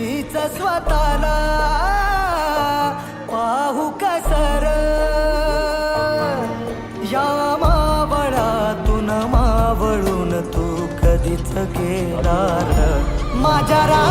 मीच स्वतःला पाहू कसर या मावळातून मावळून तू कधीच गेला माझ्या रा